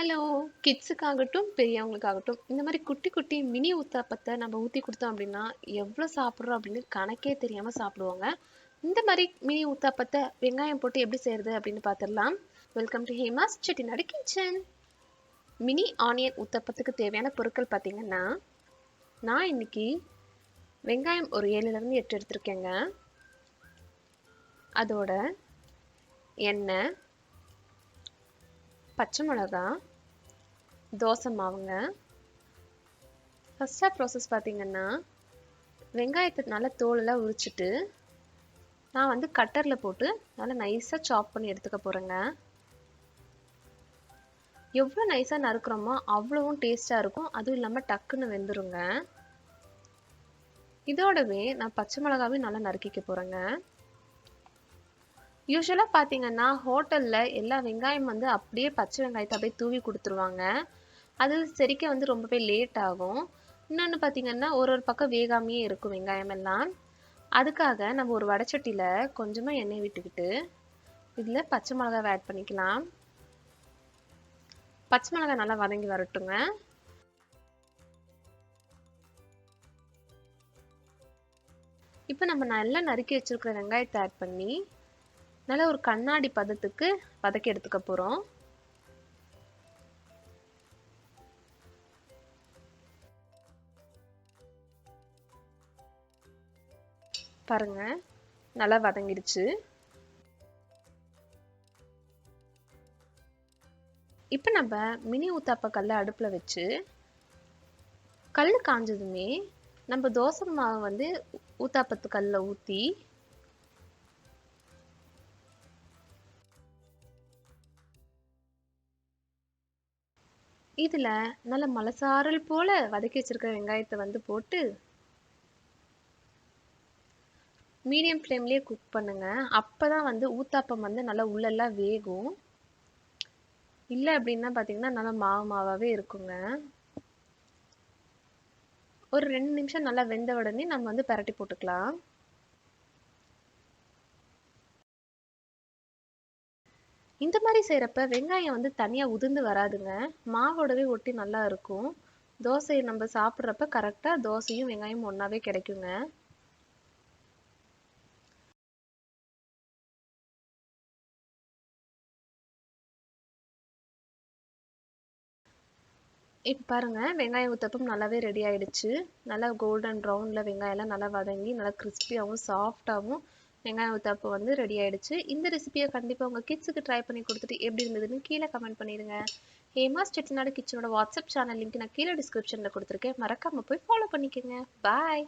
Hello கிட்ஸுக்காகட்டும் பெரியவங்களுக்காகட்டும் இந்த மாதிரி குட்டி குட்டி மினி ஊத்தாப்பத்தை நம்ம ஊற்றி கொடுத்தோம் அப்படின்னா எவ்வளோ சாப்பிட்றோம் அப்படின்னு கணக்கே தெரியாமல் சாப்பிடுவாங்க. இந்த மாதிரி மினி ஊத்தாப்பத்தை வெங்காயம் போட்டு எப்படி செய்கிறது அப்படின்னு பார்த்துடலாம். Welcome to Hema's Chettinad kitchen mini onion ஊத்தாப்பத்துக்கு தேவையான பொருட்கள் பார்த்தீங்கன்னா நான் இன்னைக்கு வெங்காயம் ஒரு ஏழுலேருந்து எட்டு எடுத்திருக்கேங்க. அதோட எண்ணெய் பச்சை மிளகா தோசை மாவுங்க. ஃபஸ்ட்டாக ப்ராசஸ் பார்த்தீங்கன்னா வெங்காயத்தை நல்லா தோலெல்லாம் உரிச்சிட்டு நான் வந்து கட்டரில் போட்டு நல்லா நைஸாக சாப் பண்ணி எடுத்துக்க போகிறேங்க எவ்வளோ நைஸாக நறுக்கிறோமோ அவ்வளோவும் டேஸ்ட்டாக இருக்கும். அதுவும் இல்லாமல் டக்குன்னு வெந்துருங்க. இதோடவே நான் பச்சை மிளகாவையும் நல்லா நறுக்கிக்க போகிறேங்க யூஸ்வலாக பார்த்தீங்கன்னா ஹோட்டலில் எல்லா வெங்காயம் வந்து அப்படியே பச்சை வெங்காயத்தை அப்படியே தூவி கொடுத்துருவாங்க. அது செரிக்க வந்து ரொம்பவே லேட் ஆகும். இன்னொன்று பார்த்தீங்கன்னா ஒரு ஒரு பக்கம் வேகாமையே இருக்கும் வெங்காயம் எல்லாம். அதுக்காக நம்ம ஒரு வடச்சட்டியில் கொஞ்சமாக எண்ணெய் விட்டுக்கிட்டு இதில் பச்சை மிளகாவை ஆட் பண்ணிக்கலாம். பச்சை மிளகாய் நல்லா வதங்கி வரட்டுங்க. இப்போ நம்ம நல்லா நறுக்கி வச்சுருக்கிற வெங்காயத்தை ஆட் பண்ணி நல்லா ஒரு கண்ணாடி பதத்துக்கு வதக்கி எடுத்துக்க போகிறோம் பாருங்க. நல்லா வதங்கிடுச்சு. இப்போ நம்ம மினி ஊத்தாப்ப கல்லை அடுப்பில் வச்சு கல் காஞ்சதுமே நம்ம தோசை மாவை வந்து ஊத்தாப்பத்து கல்லில் ஊற்றி இதில் நல்ல மலசாரல் போல் வதக்கி வச்சுருக்க வெங்காயத்தை வந்து போட்டு மீடியம் ஃப்ளேம்லேயே குக் பண்ணுங்க. அப்போ தான் வந்து ஊத்தாப்பம் வந்து நல்லா உள்ளெல்லாம் வேகும். இல்லை அப்படின்னா பார்த்தீங்கன்னா நல்லா மாவு மாவாகவே இருக்குங்க. ஒரு ரெண்டு நிமிஷம் நல்லா வெந்த உடனே நம்ம வந்து பரட்டி போட்டுக்கலாம். இந்த மாதிரி செய்கிறப்ப வெங்காயம் வந்து தனியாக உதிர்ந்து வராதுங்க. மாவோடவே ஒட்டி நல்லா இருக்கும். தோசையை நம்ம சாப்பிட்றப்ப கரெக்டாக தோசையும் வெங்காயமும் ஒன்றாவே கிடைக்குங்க. இப்போ பாருங்கள் வெங்காயம் ஊத்தப்பம் நல்லாவே ரெடி ஆகிடுச்சு நல்லா கோல்டன் ப்ரௌனில் வெங்காயம்லாம் நல்லா வதங்கி நல்லா கிறிஸ்பியாகவும் சாஃப்டாகவும் வெங்காயம் ஊற்றப்பம் வந்து ரெடி ஆகிடுச்சு இந்த ரெசிபியை கண்டிப்பாக உங்கள் கிட்ஸுக்கு ட்ரை பண்ணி கொடுத்துட்டு எப்படி இருந்ததுன்னு கீழே கமெண்ட் பண்ணிடுங்க. ஹேமா செட்டிநாடு கிச்சனோட வாட்ஸ்அப் சேனல் லிங்க் நான் கீழே டிஸ்கிரிப்ஷனில் கொடுத்துருக்கேன். மறக்காமல் போய் ஃபாலோ பண்ணிக்கோங்க. பாய்